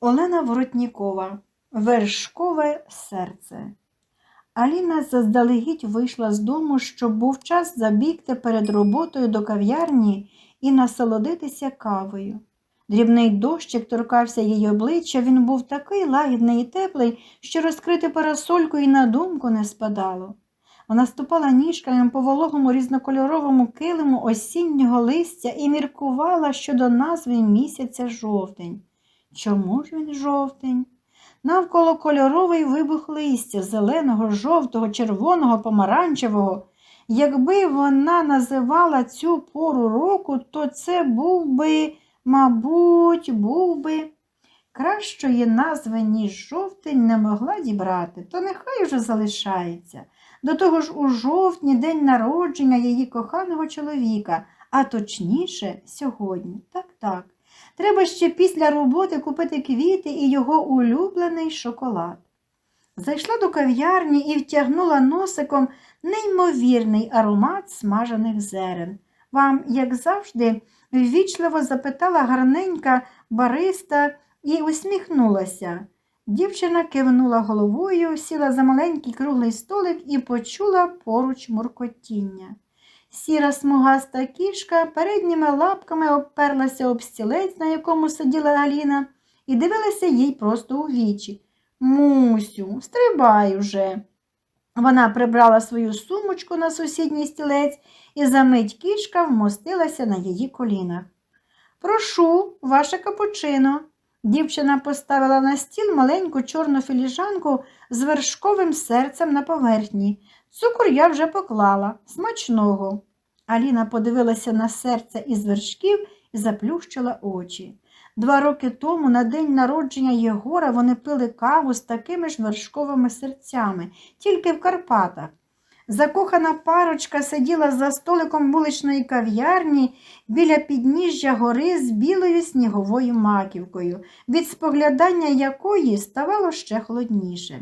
Олена Воротнікова Вершкове серце. Аліна заздалегідь вийшла з дому, щоб був час забігти перед роботою до кав'ярні і насолодитися кавою. Дрібний дощик торкався її обличчя, він був такий лагідний і теплий, що розкрити парасольку і на думку не спадало. Вона ступала ніжками по вологому різнокольоровому килиму осіннього листя і міркувала щодо назви місяця жовтень. Чому ж він жовтень? Навколо кольоровий вибух листя зеленого, жовтого, червоного, помаранчевого. Якби вона називала цю пору року, то це був би, мабуть, був би. Кращої назви, ніж жовтень, не могла дібрати, то нехай уже залишається. До того ж, у жовтні день народження її коханого чоловіка, а точніше, сьогодні. Так, так. Треба ще після роботи купити квіти і його улюблений шоколад. Зайшла до кав'ярні і втягнула носиком неймовірний аромат смажених зерен. Вам, як завжди, ввічливо запитала гарненька бариста і усміхнулася. Дівчина кивнула головою, сіла за маленький круглий столик і почула поруч муркотіння. Сіра смугаста кішка передніми лапками обперлася об стілець, на якому сиділа Аліна, і дивилася їй просто у вічі. Мусю, стрибай уже. Вона прибрала свою сумочку на сусідній стілець, і за мить кішка вмостилася на її колінах. Прошу, ваше капучино. Дівчина поставила на стіл маленьку чорну філіжанку з вершковим серцем на поверхні. Цукор я вже поклала, смачного. Аліна подивилася на серце із вершків і заплющила очі. Два роки тому, на день народження Єгора, вони пили каву з такими ж вершковими серцями, тільки в Карпатах. Закохана парочка сиділа за столиком вуличної кав'ярні біля підніжжя гори з білою сніговою маківкою, від споглядання якої ставало ще холодніше.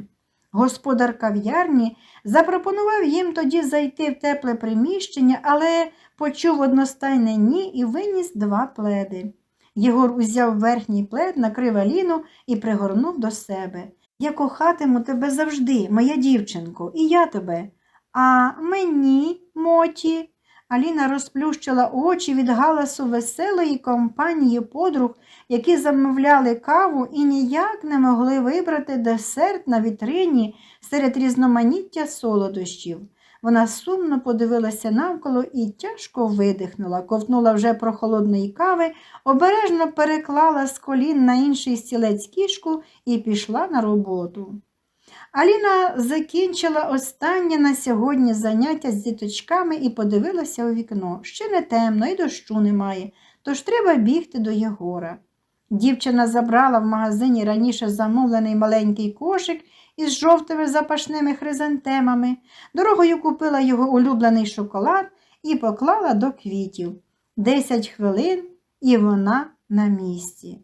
Господар кав'ярні запропонував їм тоді зайти в тепле приміщення, але почув одностайне ні і виніс два пледи. Єгор узяв верхній плед, накрив Аліну і пригорнув до себе. Я кохатиму тебе завжди, моя дівчинко, і я тебе. А мені, моті. Аліна розплющила очі від галасу веселої компанії подруг, які замовляли каву і ніяк не могли вибрати десерт на вітрині серед різноманіття солодощів. Вона сумно подивилася навколо і тяжко видихнула, ковтнула вже прохолодної кави, обережно переклала з колін на інший стілець кішку і пішла на роботу. Аліна закінчила останнє на сьогодні заняття з діточками і подивилася у вікно. Ще не темно і дощу немає, тож треба бігти до Єгора. Дівчина забрала в магазині раніше замовлений маленький кошик із жовтими запашними хризантемами, дорогою купила його улюблений шоколад і поклала до квітів. Десять хвилин і вона на місці.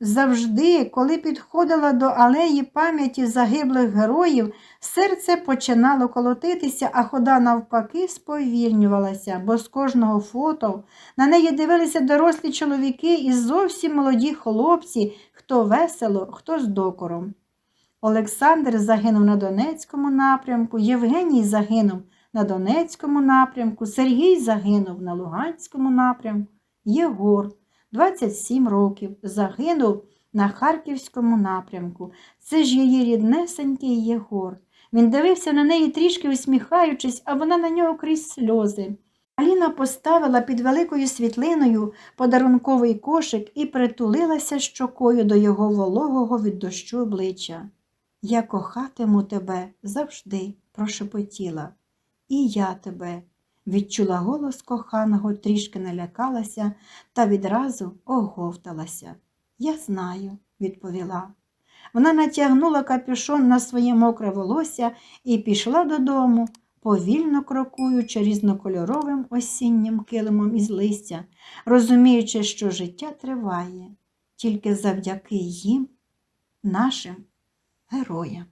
Завжди, коли підходила до алеї пам'яті загиблих героїв, серце починало колотитися, а хода навпаки сповільнювалася, бо з кожного фото на неї дивилися дорослі чоловіки і зовсім молоді хлопці, хто весело, хто з докором. Олександр загинув на Донецькому напрямку, Євгеній загинув на Донецькому напрямку, Сергій загинув на Луганському напрямку, Єгор 27 років, загинув на Харківському напрямку. Це ж її ріднесенький Єгор. Він дивився на неї трішки усміхаючись, а вона на нього крізь сльози. Аліна поставила під великою світлиною подарунковий кошик і притулилася щокою до його вологого від дощу обличчя. Я кохатиму тебе завжди, прошепотіла. І я тебе. Відчула голос коханого, трішки налякалася та відразу оговталася. Я знаю, відповіла. Вона натягнула капюшон на своє мокре волосся і пішла додому, повільно крокуючи різнокольоровим осіннім килимом із листя, розуміючи, що життя триває тільки завдяки їм, нашим героям.